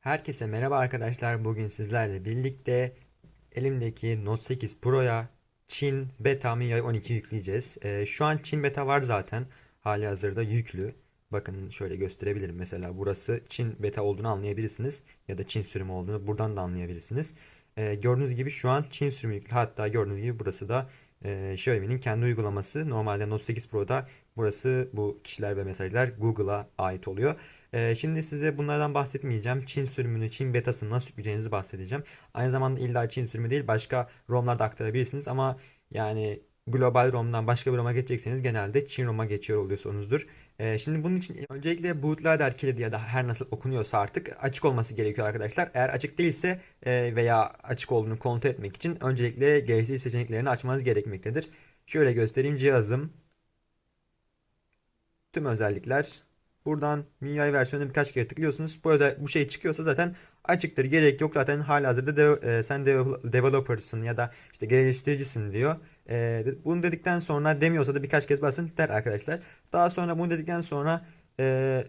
Herkese merhaba arkadaşlar. Bugün sizlerle birlikte elimdeki Note 8 Pro'ya Çin Beta MIUI 12 yükleyeceğiz. Ee, şu an Çin Beta var zaten. Hali hazırda yüklü. Bakın şöyle gösterebilirim. Mesela burası Çin Beta olduğunu anlayabilirsiniz. Ya da Çin sürümü olduğunu buradan da anlayabilirsiniz. Ee, gördüğünüz gibi şu an Çin sürümü yüklü. Hatta gördüğünüz gibi burası da e, Xiaomi'nin kendi uygulaması. Normalde Note 8 Pro'da burası bu kişiler ve mesajlar Google'a ait oluyor. Ee, şimdi size bunlardan bahsetmeyeceğim. Çin sürümünü, Çin betasını nasıl yükleyeceğinizi bahsedeceğim. Aynı zamanda illa Çin sürümü değil başka ROM'lar da aktarabilirsiniz ama yani global ROM'dan başka bir ROM'a geçecekseniz genelde Çin ROM'a geçiyor oluyorsunuzdur. Ee, şimdi bunun için öncelikle bootloader kilidi ya da her nasıl okunuyorsa artık açık olması gerekiyor arkadaşlar. Eğer açık değilse e, veya açık olduğunu kontrol etmek için öncelikle gerekli seçeneklerini açmanız gerekmektedir. Şöyle göstereyim cihazım. Tüm özellikler Buradan MIUI versiyonuna birkaç kere tıklıyorsunuz. Bu özel bu şey çıkıyorsa zaten açıktır. Gerek yok. Zaten halihazırda de, e, sen de, developer'sın ya da işte geliştiricisin diyor. E, bunu dedikten sonra demiyorsa da birkaç kez basın der arkadaşlar. Daha sonra bunu dedikten sonra e,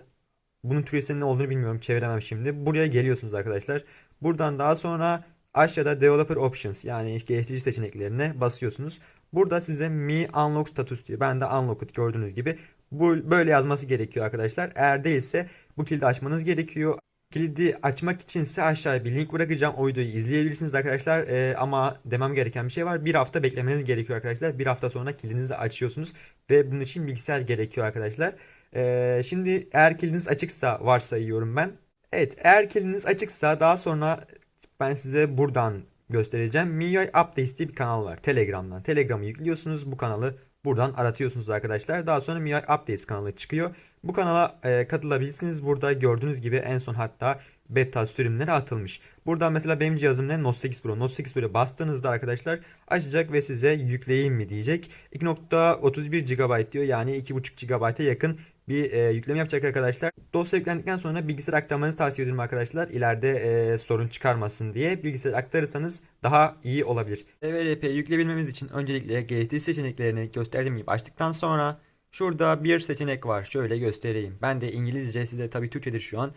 bunun Türkçesinin ne olduğunu bilmiyorum. Çeviremem şimdi. Buraya geliyorsunuz arkadaşlar. Buradan daha sonra aşağıda Developer Options yani geliştirici seçeneklerine basıyorsunuz. Burada size Mi Unlock Status diyor. Ben de Unlocked gördüğünüz gibi. Bu böyle yazması gerekiyor arkadaşlar. Eğer değilse bu kilidi açmanız gerekiyor. Kilidi açmak içinse aşağıya bir link bırakacağım. O videoyu izleyebilirsiniz arkadaşlar. Ee, ama demem gereken bir şey var. Bir hafta beklemeniz gerekiyor arkadaşlar. Bir hafta sonra kilidinizi açıyorsunuz. Ve bunun için bilgisayar gerekiyor arkadaşlar. Ee, şimdi eğer kilidiniz açıksa varsayıyorum ben. Evet eğer kilidiniz açıksa daha sonra ben size buradan göstereceğim. MIUI Updates diye bir kanal var Telegram'dan. Telegram'ı yüklüyorsunuz. Bu kanalı buradan aratıyorsunuz arkadaşlar. Daha sonra MIUI Updates kanalı çıkıyor. Bu kanala e, katılabilirsiniz. Burada gördüğünüz gibi en son hatta beta sürümleri atılmış. Burada mesela benim cihazım ne? Note 8 Pro. Note 8 Pro'ya bastığınızda arkadaşlar açacak ve size yükleyeyim mi diyecek. 2.31 GB diyor. Yani 2.5 GB'a yakın bir e, yükleme yapacak arkadaşlar. Dosya yüklendikten sonra bilgisayar aktarmanızı tavsiye ediyorum arkadaşlar. İleride e, sorun çıkarmasın diye bilgisayar aktarırsanız daha iyi olabilir. DVRP yükleyebilmemiz için öncelikle gerekli seçeneklerini gösterdiğim gibi açtıktan sonra şurada bir seçenek var. Şöyle göstereyim. Ben de İngilizce size tabii Türkçedir şu an.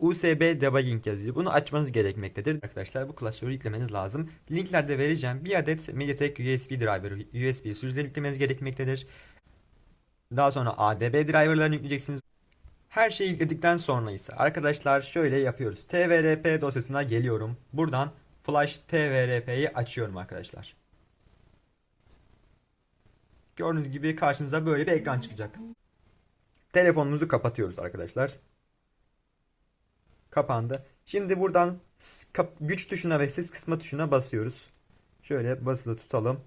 USB debugging yazıyor. Bunu açmanız gerekmektedir. Arkadaşlar bu klasörü yüklemeniz lazım. Linklerde vereceğim. Bir adet MediaTek USB driver, USB sürücüleri yüklemeniz gerekmektedir. Daha sonra ADB driverlarını yükleyeceksiniz. Her şeyi yükledikten sonra ise arkadaşlar şöyle yapıyoruz. TVRP dosyasına geliyorum. Buradan Flash TVRP'yi açıyorum arkadaşlar. Gördüğünüz gibi karşınıza böyle bir ekran çıkacak. Telefonumuzu kapatıyoruz arkadaşlar. Kapandı. Şimdi buradan güç tuşuna ve ses kısma tuşuna basıyoruz. Şöyle basılı tutalım.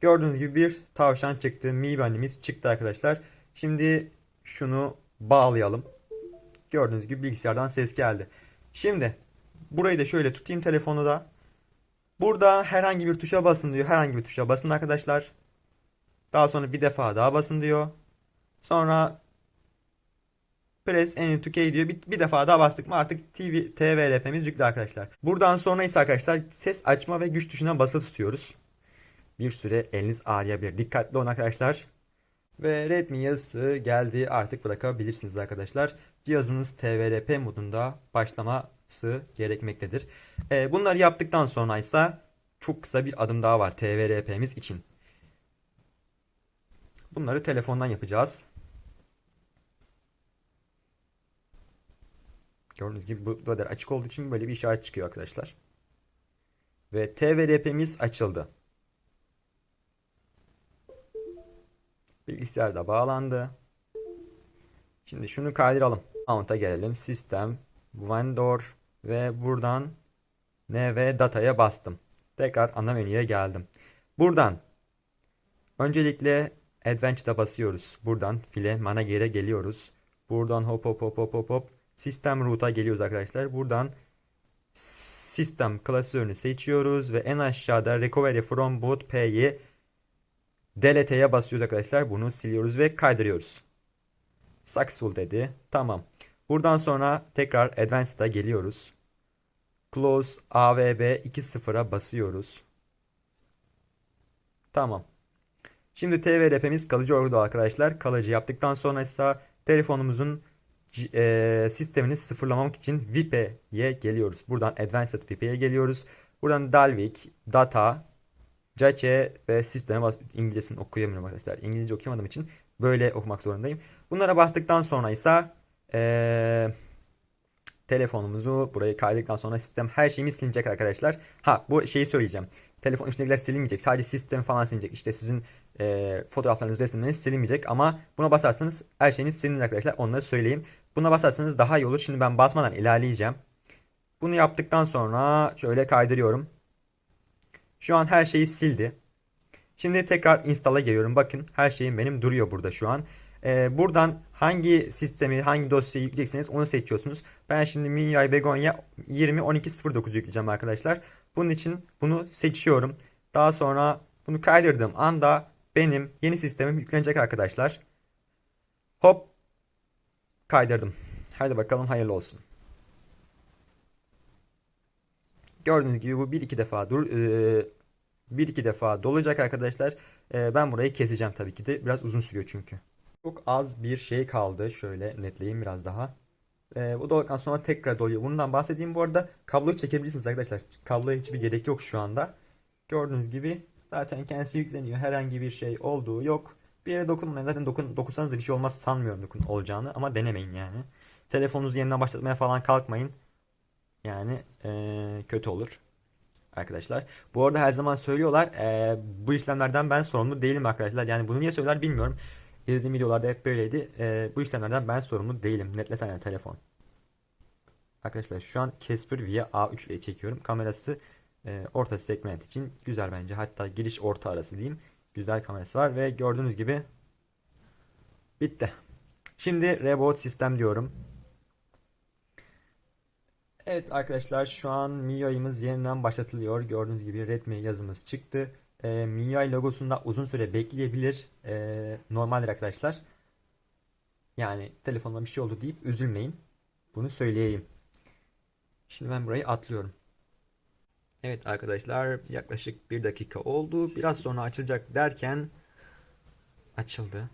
Gördüğünüz gibi bir tavşan çıktı. Mi bandimiz çıktı arkadaşlar. Şimdi şunu bağlayalım. Gördüğünüz gibi bilgisayardan ses geldi. Şimdi burayı da şöyle tutayım telefonu da. Burada herhangi bir tuşa basın diyor. Herhangi bir tuşa basın arkadaşlar. Daha sonra bir defa daha basın diyor. Sonra Press any to key diyor. Bir, bir defa daha bastık mı artık TV, TVRP'miz yüklü arkadaşlar. Buradan sonra ise arkadaşlar ses açma ve güç tuşuna basılı tutuyoruz. Bir süre eliniz ağrıyabilir. Dikkatli olun arkadaşlar. Ve Redmi yazısı geldi. Artık bırakabilirsiniz arkadaşlar. Cihazınız TVRP modunda başlaması gerekmektedir. Ee, bunları yaptıktan sonra ise çok kısa bir adım daha var TVRP'miz için. Bunları telefondan yapacağız. Gördüğünüz gibi bu kadar açık olduğu için böyle bir işaret çıkıyor arkadaşlar. Ve TVRP'miz açıldı. Bilgisayar da bağlandı. Şimdi şunu kaydıralım. Mount'a gelelim. Sistem, Vendor ve buradan NV Data'ya bastım. Tekrar ana menüye geldim. Buradan öncelikle Adventure'a basıyoruz. Buradan file manager'e geliyoruz. Buradan hop hop hop hop hop hop Sistem Root'a geliyoruz arkadaşlar. Buradan sistem klasörünü seçiyoruz ve en aşağıda Recovery from Boot P'yi Delete'ye basıyoruz arkadaşlar. Bunu siliyoruz ve kaydırıyoruz. Successful dedi. Tamam. Buradan sonra tekrar Advanced'a geliyoruz. Close AVB 2.0'a basıyoruz. Tamam. Şimdi TVRP'miz kalıcı oldu arkadaşlar. Kalıcı yaptıktan sonra ise telefonumuzun e, sistemini sıfırlamamak için VIP'ye geliyoruz. Buradan Advanced VIP'ye geliyoruz. Buradan Dalvik, Data, Cache ve sisteme bas İngilizcesini okuyamıyorum arkadaşlar. İngilizce okuyamadığım için böyle okumak zorundayım. Bunlara bastıktan sonra ise eee, telefonumuzu buraya kaydıktan sonra sistem her şeyimiz silinecek arkadaşlar. Ha bu şeyi söyleyeceğim. Telefon içindekiler silinmeyecek. Sadece sistem falan silinecek. İşte sizin eee fotoğraflarınız, resimleriniz silinmeyecek. Ama buna basarsanız her şeyiniz silinir arkadaşlar. Onları söyleyeyim. Buna basarsanız daha iyi olur. Şimdi ben basmadan ilerleyeceğim. Bunu yaptıktan sonra şöyle kaydırıyorum. Şu an her şeyi sildi. Şimdi tekrar install'a geliyorum. Bakın her şeyim benim duruyor burada şu an. Ee, buradan hangi sistemi, hangi dosyayı yükleyeceksiniz onu seçiyorsunuz. Ben şimdi MIUI Begonia 20.12.09 yükleyeceğim arkadaşlar. Bunun için bunu seçiyorum. Daha sonra bunu kaydırdığım anda benim yeni sistemim yüklenecek arkadaşlar. Hop kaydırdım. Hadi bakalım hayırlı olsun. Gördüğünüz gibi bu bir iki defa dur e, bir iki defa dolacak arkadaşlar. E, ben burayı keseceğim tabii ki de. Biraz uzun sürüyor çünkü. Çok az bir şey kaldı. Şöyle netleyeyim biraz daha. E, bu dolduktan sonra tekrar doluyor. Bundan bahsedeyim. Bu arada kabloyu çekebilirsiniz arkadaşlar. Kabloya hiçbir gerek yok şu anda. Gördüğünüz gibi zaten kendisi yükleniyor. Herhangi bir şey olduğu yok. Bir yere dokunmayın. Zaten dokun, dokunsanız da bir şey olmaz sanmıyorum dokun olacağını. Ama denemeyin yani. Telefonunuzu yeniden başlatmaya falan kalkmayın. Yani eee, kötü olur arkadaşlar. Bu arada her zaman söylüyorlar eee, bu işlemlerden ben sorumlu değilim arkadaşlar. Yani bunu niye söyler bilmiyorum. İzlediğim videolarda hep böyleydi. Eee, bu işlemlerden ben sorumlu değilim. Netlesene telefon. Arkadaşlar şu an Casper via A3 ile çekiyorum. Kamerası eee, orta segment için güzel bence. Hatta giriş orta arası diyeyim. Güzel kamerası var ve gördüğünüz gibi bitti. Şimdi Reboot sistem diyorum. Evet arkadaşlar şu an MIUI'miz yeniden başlatılıyor. Gördüğünüz gibi Redmi yazımız çıktı. Ee, MIUI logosunda uzun süre bekleyebilir. Ee, normaldir arkadaşlar. Yani telefonuma bir şey oldu deyip üzülmeyin. Bunu söyleyeyim. Şimdi ben burayı atlıyorum. Evet arkadaşlar yaklaşık bir dakika oldu. Biraz sonra açılacak derken açıldı.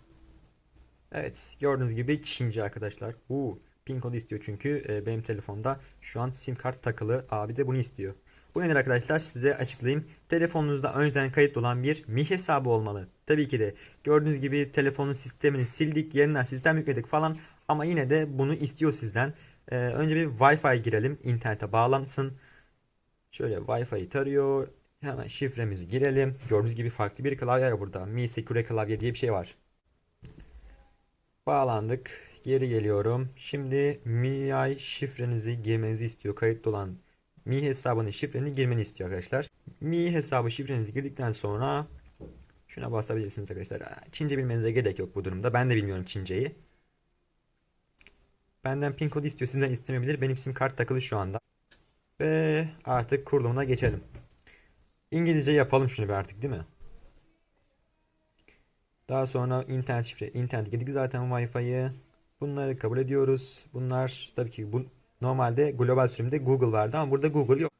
Evet gördüğünüz gibi Çince arkadaşlar. Uuu pin kodu istiyor çünkü e, benim telefonda şu an sim kart takılı. Abi de bunu istiyor. Bu nedir arkadaşlar size açıklayayım. Telefonunuzda önceden kayıtlı olan bir Mi hesabı olmalı. Tabii ki de gördüğünüz gibi telefonun sistemini sildik yeniden sistem yükledik falan ama yine de bunu istiyor sizden. E, önce bir Wi-Fi girelim internete bağlansın. Şöyle Wi-Fi'yi tarıyor. Hemen şifremizi girelim. Gördüğünüz gibi farklı bir klavye var burada. Mi Secure klavye diye bir şey var. Bağlandık. Geri geliyorum. Şimdi MIUI şifrenizi girmenizi istiyor. Kayıtlı olan Mi hesabının şifreni girmeni istiyor arkadaşlar. Mi hesabı şifrenizi girdikten sonra şuna basabilirsiniz arkadaşlar. Çince bilmenize gerek yok bu durumda. Ben de bilmiyorum Çinceyi. Benden pin kodu istiyor. Sizden istemeyebilir. Benim sim kart takılı şu anda. Ve artık kurulumuna geçelim. İngilizce yapalım şunu bir artık değil mi? Daha sonra internet şifre, internet girdik zaten Wi-Fi'ye. Bunları kabul ediyoruz. Bunlar tabii ki bu normalde global sürümde Google vardı ama burada Google yok.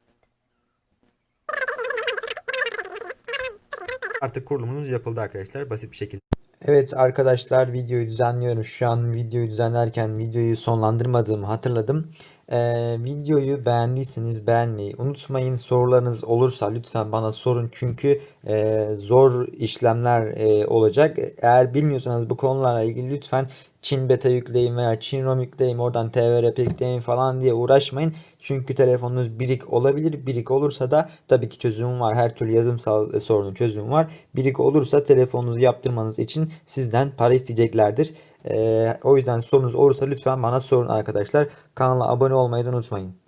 Artık kurulumumuz yapıldı arkadaşlar basit bir şekilde. Evet arkadaşlar videoyu düzenliyorum. Şu an videoyu düzenlerken videoyu sonlandırmadığımı hatırladım. Ee, videoyu beğendiyseniz beğenmeyi unutmayın. Sorularınız olursa lütfen bana sorun. Çünkü e, zor işlemler e, olacak. Eğer bilmiyorsanız bu konularla ilgili lütfen Çin beta yükleyin veya Çin ROM yükleyin oradan TVRP yükleyin falan diye uğraşmayın. Çünkü telefonunuz birik olabilir. Birik olursa da tabii ki çözüm var. Her türlü yazımsal sorunun çözümü var. Birik olursa telefonunuzu yaptırmanız için sizden para isteyeceklerdir. Ee, o yüzden sorunuz olursa lütfen bana sorun arkadaşlar. Kanala abone olmayı da unutmayın.